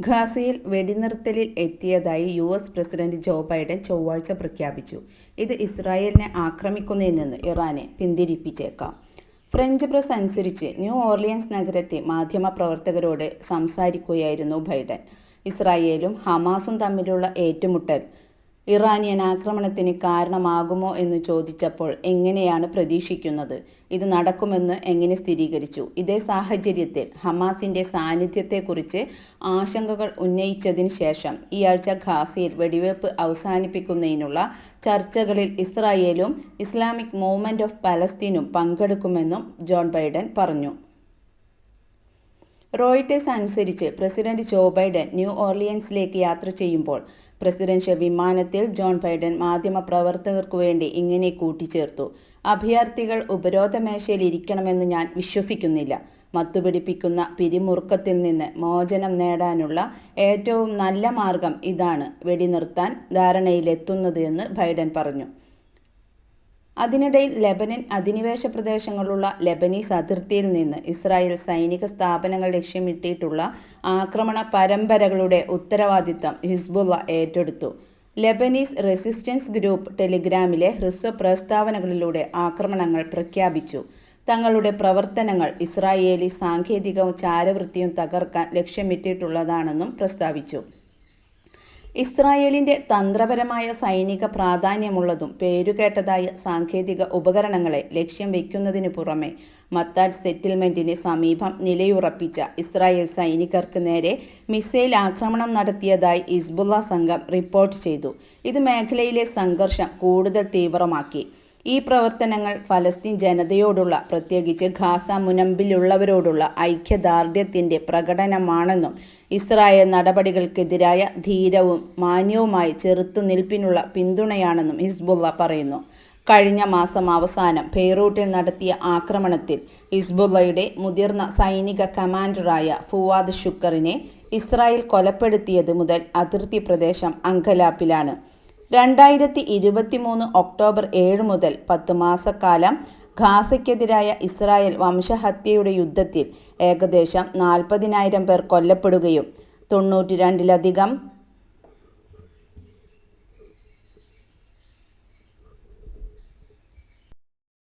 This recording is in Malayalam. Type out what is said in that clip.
ഗാസയിൽ വെടിനിർത്തലിൽ എത്തിയതായി U S president Joe Biden ചൊവ്വാഴ്ച പ്രഖ്യാപിച്ചു. ഇത് ഇസ്രായേലിനെ ആക്രമിക്കുന്നതിൽ നിന്ന് ഇറാനെ പിന്തിരിപ്പിച്ചേക്കാം. ഫ്രഞ്ച് പ്രസ് അനുസരിച്ച് ന്യൂ ഓർലിയൻസ് നഗരത്തിൽ മാധ്യമപ്രവർത്തകരോട് സംസാരിക്കുകയായിരുന്നു ബൈഡൻ. ഇസ്രായേലും ഹമാസും തമ്മിലുള്ള ഏറ്റുമുട്ടൽ ഇറാനിയൻ ആക്രമണത്തിന് കാരണമാകുമോ എന്ന് ചോദിച്ചപ്പോൾ എങ്ങനെയാണ് പ്രതീക്ഷിക്കുന്നത്? ഇത് നടക്കുമെന്ന് എങ്ങനെ സ്ഥിരീകരിച്ചു? ഇതേ സാഹചര്യത്തിൽ ഹമാസിന്റെ സാന്നിധ്യത്തെക്കുറിച്ച് ആശങ്കകൾ ഉന്നയിച്ചതിന് ശേഷം ഈയാഴ്ച ഖാസിയിൽ വെടിവയ്പ് അവസാനിപ്പിക്കുന്നതിനുള്ള ചർച്ചകളിൽ ഇസ്രായേലും ഇസ്ലാമിക് മൂവ്മെന്റ് ഓഫ് പലസ്തീനും പങ്കെടുക്കുമെന്നും ജോൺ ബൈഡൻ പറഞ്ഞു. റോയിട്ടേഴ്സ് അനുസരിച്ച് പ്രസിഡന്റ് ജോ ബൈഡൻ ന്യൂ ഓർലിയൻസിലേക്ക് യാത്ര ചെയ്യുമ്പോൾ പ്രസിഡൻഷ്യൽ വിമാനത്തിൽ ജോൺ ബൈഡൻ മാധ്യമപ്രവർത്തകർക്കുവേണ്ടി ഇങ്ങനെ കൂട്ടിച്ചേർത്തു. "അഭയാർത്ഥികൾ ഉപരോധമേശയിൽ ഇരിക്കണമെന്ന് ഞാൻ വിശ്വസിക്കുന്നില്ല. മത്തുപിടിപ്പിക്കുന്ന പിരിമുറുക്കത്തിൽ നിന്ന് മോചനം നേടാനുള്ള ഏറ്റവും നല്ല മാർഗം ഇതാണ് വെടിനിർത്താൻ ധാരണയിലെത്തുന്നത്" എന്ന് ബൈഡൻ പറഞ്ഞു. അതിനിടയിൽ ലെബനൻ അധിനിവേശ പ്രദേശങ്ങളുള്ള ലെബനീസ് അതിർത്തിയിൽ നിന്ന് ഇസ്രായേൽ സൈനിക സ്ഥാപനങ്ങൾ ലക്ഷ്യമിട്ടിട്ടുള്ള ആക്രമണ പരമ്പരകളുടെ ഉത്തരവാദിത്തം ഹിസ്ബുള്ള ഏറ്റെടുത്തു. ലെബനീസ് റെസിസ്റ്റൻസ് ഗ്രൂപ്പ് ടെലിഗ്രാമിലെ ഹ്രസ്വ പ്രസ്താവനകളിലൂടെ ആക്രമണങ്ങൾ പ്രഖ്യാപിച്ചു. തങ്ങളുടെ പ്രവർത്തനങ്ങൾ ഇസ്രായേലി സാങ്കേതികവും ചാരവൃത്തിയും തകർക്കാൻ ലക്ഷ്യമിട്ടിട്ടുള്ളതാണെന്നും പ്രസ്താവിച്ചു. ഇസ്രായേലിന്റെ തന്ത്രപരമായ സൈനിക പ്രാധാന്യമുള്ളതും പേരുകേട്ടതായ സാങ്കേതിക ഉപകരണങ്ങളെ ലക്ഷ്യം വയ്ക്കുന്നതിനു പുറമെ മത്താറ്റ് സെറ്റിൽമെന്റിന് സമീപം നിലയുറപ്പിച്ച ഇസ്രായേൽ സൈനികർക്ക് നേരെ മിസൈൽ ആക്രമണം നടത്തിയതായി ഹിസ്ബുള്ള സംഘം റിപ്പോർട്ട് ചെയ്തു. ഇത് മേഖലയിലെ സംഘർഷം കൂടുതൽ തീവ്രമാക്കി. ഈ പ്രവർത്തനങ്ങൾ ഫലസ്തീൻ ജനതയോടുള്ള, പ്രത്യേകിച്ച് ഗാസ മുനമ്പിലുള്ളവരോടുള്ള ഐക്യദാർഢ്യത്തിന്റെ പ്രകടനമാണെന്നും ഇസ്രായേൽ നടപടികൾക്കെതിരായ ധീരവും മാന്യവുമായി ചെറുത്തുനിൽപ്പിനുള്ള പിന്തുണയാണെന്നും ഹിസ്ബുള്ള പറയുന്നു. കഴിഞ്ഞ മാസം അവസാനം ബെയ്റൂട്ടിൽ നടത്തിയ ആക്രമണത്തിൽ ഹിസ്ബുള്ളയുടെ മുതിർന്ന സൈനിക കമാൻഡറായ ഫുവാദ് ഷുക്കറിനെ ഇസ്രായേൽ കൊലപ്പെടുത്തിയത് മുതൽ അതിർത്തി പ്രദേശം അങ്കലാപ്പിലാണ്. രണ്ടായിരത്തി ഇരുപത്തിമൂന്ന് ഒക്ടോബർ ഏഴ് മുതൽ പത്ത് മാസക്കാലം ഖാസയ്ക്കെതിരായ ഇസ്രായേൽ വംശഹത്യയുടെ യുദ്ധത്തിൽ ഏകദേശം നാൽപ്പതിനായിരം പേർ കൊല്ലപ്പെടുകയും തൊണ്ണൂറ്റിരണ്ടിലധികം